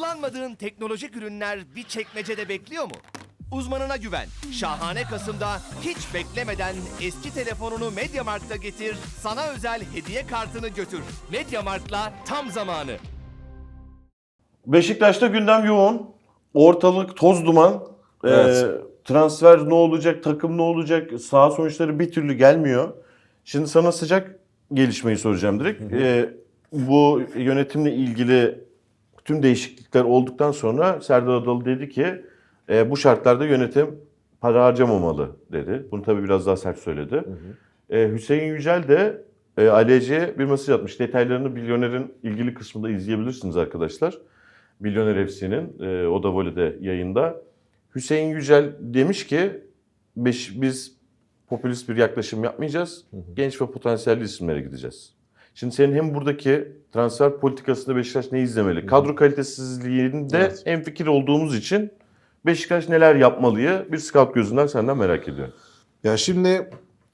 Kullanmadığın teknolojik ürünler bir çekmecede bekliyor mu? Uzmanına güven. Şahane Kasım'da hiç beklemeden eski telefonunu Mediamarkt'a getir, sana özel hediye kartını götür. Mediamarkt'la tam zamanı. Beşiktaş'ta gündem yoğun. Ortalık toz duman. Evet. Ee, transfer ne olacak, takım ne olacak, saha sonuçları bir türlü gelmiyor. Şimdi sana sıcak gelişmeyi soracağım direkt. Ee, bu yönetimle ilgili tüm değişiklikler olduktan sonra Serdar Adalı dedi ki e, bu şartlarda yönetim para harcamamalı dedi. Bunu tabii biraz daha sert söyledi. Ee, Hüseyin Yücel de e, ALC'ye bir mesaj atmış. Detaylarını Milyoner'in ilgili kısmında izleyebilirsiniz arkadaşlar. Milyoner FC'nin e, o da voleyde yayında. Hüseyin Yücel demiş ki "Beş- biz popülist bir yaklaşım yapmayacağız. Genç ve potansiyelli isimlere gideceğiz. Şimdi senin hem buradaki transfer politikasında Beşiktaş ne izlemeli? Kadro kalitesizliğinde Evet. en fikir olduğumuz için Beşiktaş neler yapmalıyı bir scout gözünden senden merak ediyorum. Ya şimdi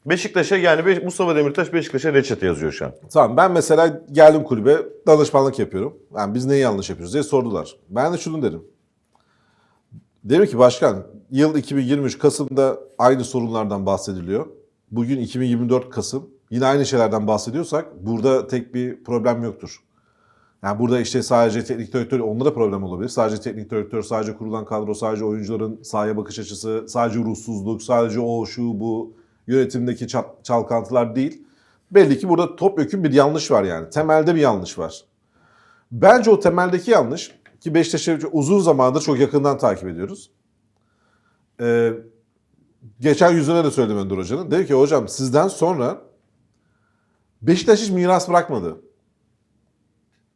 Beşiktaş'a yani Be- Mustafa Demirtaş Beşiktaş'a reçete yazıyor şu an. tamam ben mesela geldim kulübe danışmanlık yapıyorum. Yani biz neyi yanlış yapıyoruz diye sordular. Ben de şunu dedim. Dedim ki başkan yıl 2023 Kasım'da aynı sorunlardan bahsediliyor. Bugün 2024 Kasım yine aynı şeylerden bahsediyorsak burada tek bir problem yoktur. Yani burada işte sadece teknik direktör, onlara problem olabilir. Sadece teknik direktör, sadece kurulan kadro, sadece oyuncuların sahaya bakış açısı, sadece ruhsuzluk, sadece o, şu, bu yönetimdeki çalkantılar değil. Belli ki burada topyekun bir yanlış var yani. Temelde bir yanlış var. Bence o temeldeki yanlış ki Beşiktaş'ı uzun zamandır çok yakından takip ediyoruz. Ee, geçen yüzüne de söyledim Önder Hoca'nın. Dedi ki hocam sizden sonra Beşiktaş hiç miras bırakmadı.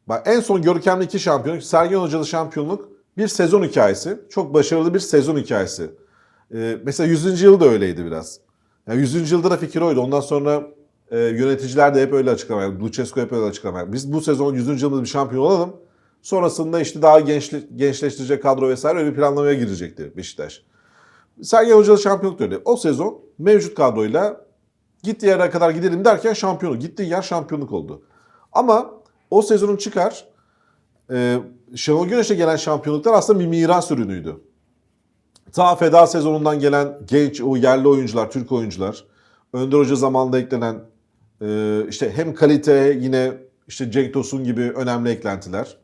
Bak en son görkemli iki şampiyonluk, Sergen Hocalı şampiyonluk bir sezon hikayesi. Çok başarılı bir sezon hikayesi. Ee, mesela 100. yıl da öyleydi biraz. Yani 100. yılda da fikir oydu. Ondan sonra e, yöneticiler de hep öyle açıklama yaptı. Lucescu hep öyle açıklama yaptı. Biz bu sezon 100. yılımızda bir şampiyon olalım. Sonrasında işte daha gençli, gençleştirecek kadro vesaire öyle bir planlamaya girecekti Beşiktaş. Sergen Hocalı şampiyonluk da öyle. O sezon mevcut kadroyla gittiği yere kadar gidelim derken şampiyonluk. Gittiği yer şampiyonluk oldu. Ama o sezonun çıkar e, Şenol Güneş'e gelen şampiyonluklar aslında bir miras ürünüydü. Ta feda sezonundan gelen genç o yerli oyuncular, Türk oyuncular, Önder Hoca zamanında eklenen e, işte hem kalite yine işte Cenk Tosun gibi önemli eklentiler.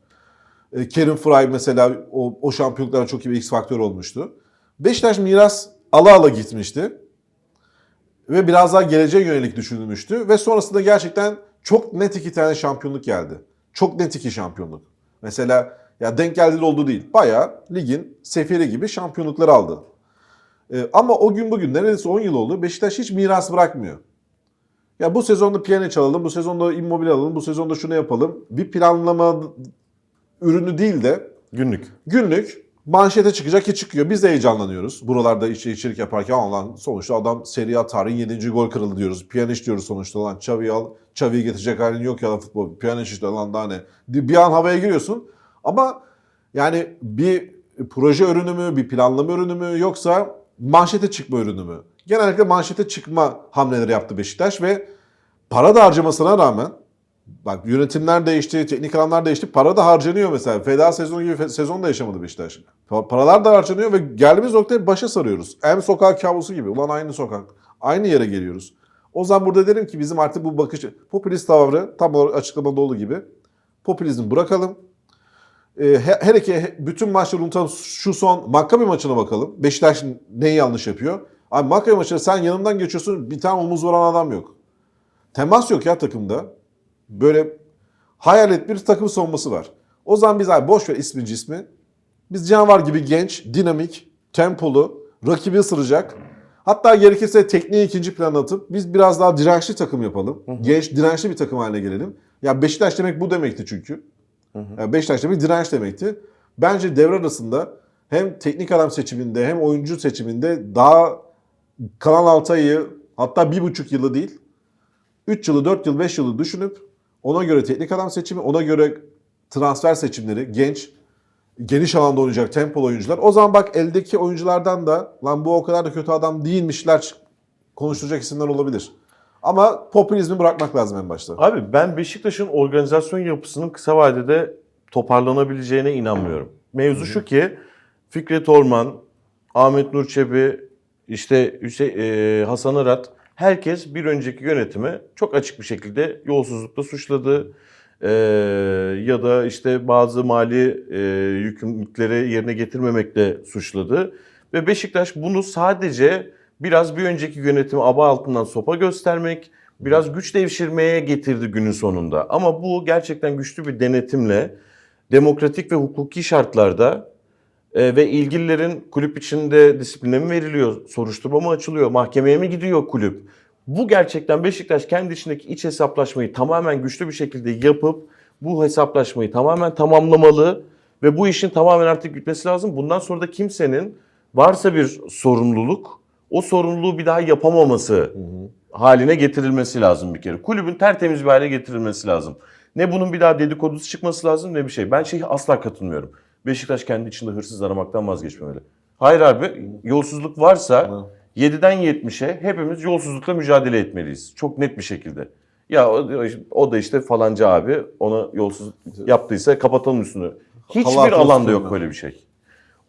E, Kerim Fry mesela o, o şampiyonluklara çok iyi bir X faktör olmuştu. Beşiktaş miras ala ala gitmişti. Ve biraz daha geleceğe yönelik düşünülmüştü. Ve sonrasında gerçekten çok net iki tane şampiyonluk geldi. Çok net iki şampiyonluk. Mesela ya denk geldi de oldu değil. Bayağı ligin seferi gibi şampiyonlukları aldı. Ee, ama o gün bugün neredeyse 10 yıl oldu. Beşiktaş hiç miras bırakmıyor. Ya bu sezonda Pjanic alalım, bu sezonda Immobile alalım, bu sezonda şunu yapalım. Bir planlama ürünü değil de Günlük. günlük manşete çıkacak ki çıkıyor. Biz de heyecanlanıyoruz. Buralarda işte içerik yaparken "Aa lan sonuçta adam Serie A tarihin 7. gol kralı diyoruz. Pjanic diyoruz sonuçta lan. Xavi'yi al. Xavi'yi getirecek halin yok ya lan futbol. Pjanic işte lan daha ne. Bir an havaya giriyorsun. Ama yani bir proje ürünü mü, bir planlama ürünü mü yoksa manşete çıkma ürünü mü? Genellikle manşete çıkma hamleleri yaptı Beşiktaş ve para da harcamasına rağmen Bak yönetimler değişti, teknik adamlar değişti. Para da harcanıyor mesela. Feda sezonu gibi sezon da yaşamadı Beşiktaş. Pa- Paralar da harcanıyor ve geldiğimiz noktaya başa sarıyoruz. En sokak kabusu gibi. Ulan aynı sokak. Aynı yere geliyoruz. O zaman burada derim ki bizim artık bu bakış, popülist tavrı tam olarak açıklamada olduğu gibi popülizmi bırakalım. Ee, he- her iki bütün maçları unutalım. Şu son Maccabi maçına bakalım. Beşiktaş neyi yanlış yapıyor? Abi Maccabi maçında sen yanımdan geçiyorsun bir tane omuz vuran adam yok. Temas yok ya takımda böyle hayalet bir takım savunması var. O zaman biz abi boş ver ismi cismi. Biz canavar gibi genç, dinamik, tempolu, rakibi ısıracak. Hatta gerekirse tekniği ikinci plana atıp biz biraz daha dirençli takım yapalım. Genç, dirençli bir takım haline gelelim. Ya Beşiktaş demek bu demekti çünkü. Ya Beşiktaş demek direnç demekti. Bence devre arasında hem teknik adam seçiminde hem oyuncu seçiminde daha kalan 6 ayı hatta bir buçuk yılı değil 3 yılı, 4 yıl, 5 yılı düşünüp ona göre teknik adam seçimi, ona göre transfer seçimleri, genç, geniş alanda oynayacak tempolu oyuncular. O zaman bak eldeki oyunculardan da lan bu o kadar da kötü adam değilmişler konuşturacak isimler olabilir. Ama popülizmi bırakmak lazım en başta. Abi ben Beşiktaş'ın organizasyon yapısının kısa vadede toparlanabileceğine inanmıyorum. Mevzu şu ki Fikret Orman, Ahmet Nur Çebi, işte Hüseyin, e, Hasan Arat herkes bir önceki yönetimi çok açık bir şekilde yolsuzlukla suçladı. E, ya da işte bazı mali e, yükümlülükleri yerine getirmemekle suçladı. Ve Beşiktaş bunu sadece biraz bir önceki yönetimi aba altından sopa göstermek, biraz güç devşirmeye getirdi günün sonunda. Ama bu gerçekten güçlü bir denetimle demokratik ve hukuki şartlarda e, ve ilgililerin kulüp içinde disipline mi veriliyor, soruşturma mı açılıyor, mahkemeye mi gidiyor kulüp? Bu gerçekten Beşiktaş kendi içindeki iç hesaplaşmayı tamamen güçlü bir şekilde yapıp bu hesaplaşmayı tamamen tamamlamalı ve bu işin tamamen artık bitmesi lazım. Bundan sonra da kimsenin varsa bir sorumluluk o sorumluluğu bir daha yapamaması haline getirilmesi lazım bir kere. Kulübün tertemiz bir hale getirilmesi lazım. Ne bunun bir daha dedikodusu çıkması lazım ne bir şey. Ben şeyi asla katılmıyorum. Beşiktaş kendi içinde hırsız aramaktan vazgeçmemeli. Hayır abi yolsuzluk varsa 7'den 70'e hepimiz yolsuzlukla mücadele etmeliyiz. Çok net bir şekilde. Ya o, da işte falanca abi ona yolsuz yaptıysa kapatalım üstünü. Hiçbir alanda yok böyle bir şey.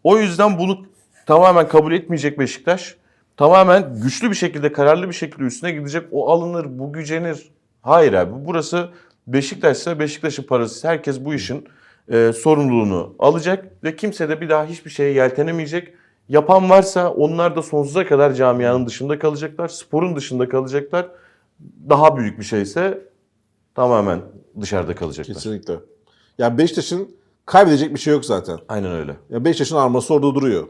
O yüzden bunu tamamen kabul etmeyecek Beşiktaş. Tamamen güçlü bir şekilde, kararlı bir şekilde üstüne gidecek. O alınır, bu gücenir. Hayır abi burası Beşiktaş'sa Beşiktaş'ın parası. Herkes bu işin e, sorumluluğunu alacak ve kimse de bir daha hiçbir şeye yeltenemeyecek. Yapan varsa onlar da sonsuza kadar camianın dışında kalacaklar. Sporun dışında kalacaklar. Daha büyük bir şeyse tamamen dışarıda kalacaklar. Kesinlikle. Yani Beşiktaş'ın kaybedecek bir şey yok zaten. Aynen öyle. Ya Beşiktaş'ın arması orada duruyor.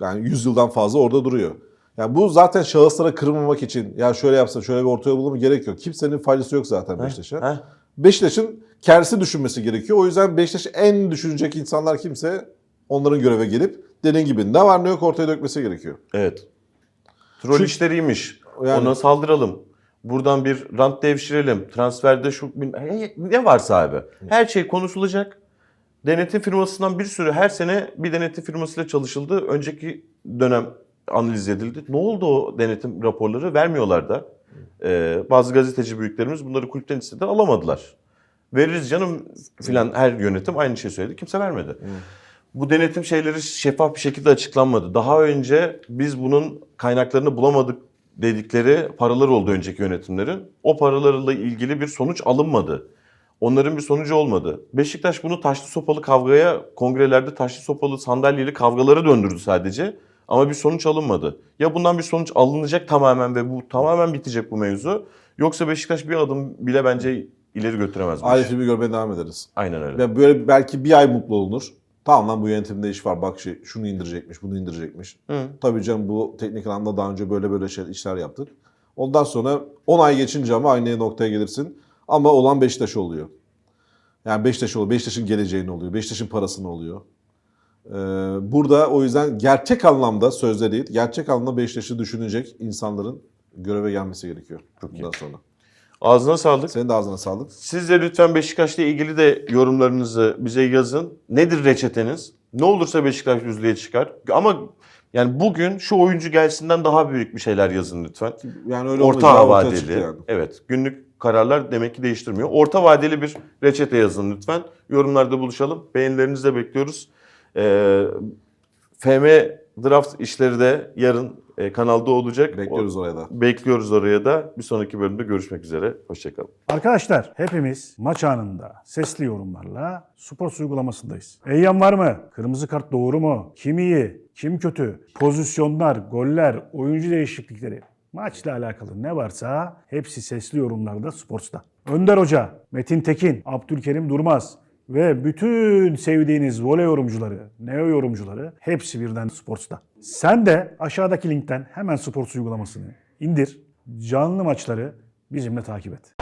Yani 100 yıldan fazla orada duruyor. Yani bu zaten şahıslara kırmamak için ya şöyle yapsa şöyle bir ortaya bulma gerek yok. Kimsenin faydası yok zaten Beşiktaş'a. Beşiktaş'ın kendisi düşünmesi gerekiyor. O yüzden Beşiktaş en düşünecek insanlar kimse onların göreve gelip dediğin gibi ne var ne yok ortaya dökmesi gerekiyor. Evet. Troll Çünkü- işleriymiş. Yani- Ona saldıralım. Buradan bir rant devşirelim. Transferde şu ne varsa abi. Her şey konuşulacak. Denetim firmasından bir sürü her sene bir denetim firmasıyla çalışıldı. Önceki dönem analiz edildi. Ne oldu o denetim raporları? Vermiyorlar da. Ee, bazı gazeteci büyüklerimiz bunları kulüpten istediler alamadılar. Veririz canım filan her yönetim aynı şey söyledi. Kimse vermedi. Bu denetim şeyleri şeffaf bir şekilde açıklanmadı. Daha önce biz bunun kaynaklarını bulamadık dedikleri paralar oldu önceki yönetimlerin. O paralarla ilgili bir sonuç alınmadı. Onların bir sonucu olmadı. Beşiktaş bunu taşlı sopalı kavgaya, kongrelerde taşlı sopalı sandalyeli kavgalara döndürdü sadece. Ama bir sonuç alınmadı. Ya bundan bir sonuç alınacak tamamen ve bu tamamen bitecek bu mevzu. Yoksa Beşiktaş bir adım bile bence ileri götüremez. Aynı filmi görmeye devam ederiz. Aynen öyle. Ve böyle belki bir ay mutlu olunur. Tamam lan bu yönetimde iş var bak şey, şunu indirecekmiş bunu indirecekmiş. Hı. Tabii canım bu teknik anlamda daha önce böyle böyle şey, işler yaptık. Ondan sonra 10 ay geçince ama aynı noktaya gelirsin. Ama olan Beşiktaş oluyor. Yani Beşiktaş oluyor. Beşiktaş'ın geleceğini oluyor. Beşiktaş'ın parasını oluyor. Ee, burada o yüzden gerçek anlamda sözde değil, gerçek anlamda Beşiktaş'ı düşünecek insanların göreve gelmesi gerekiyor. Bundan sonra. Ağzına sağlık. Senin de ağzına sağlık. Siz de lütfen Beşiktaş'la ilgili de yorumlarınızı bize yazın. Nedir reçeteniz? Ne olursa Beşiktaş düzlüğe çıkar. Ama yani bugün şu oyuncu gelsinden daha büyük bir şeyler yazın lütfen. Yani öyle Orta vadeli. yani. Evet. Günlük kararlar demek ki değiştirmiyor. Orta vadeli bir reçete yazın lütfen. Yorumlarda buluşalım. Beğenilerinizi de bekliyoruz. Ee, FM draft işleri de yarın e, kanalda olacak. Bekliyoruz oraya da. Bekliyoruz oraya da. Bir sonraki bölümde görüşmek üzere. Hoşçakalın. Arkadaşlar hepimiz maç anında sesli yorumlarla spor uygulamasındayız. Eyyam var mı? Kırmızı kart doğru mu? Kim iyi? Kim kötü? Pozisyonlar, goller, oyuncu değişiklikleri. Maçla alakalı ne varsa hepsi sesli yorumlarda Sports'ta. Önder Hoca, Metin Tekin, Abdülkerim Durmaz ve bütün sevdiğiniz voley yorumcuları, neo yorumcuları hepsi birden Sports'ta. Sen de aşağıdaki linkten hemen Sports uygulamasını indir. Canlı maçları bizimle takip et.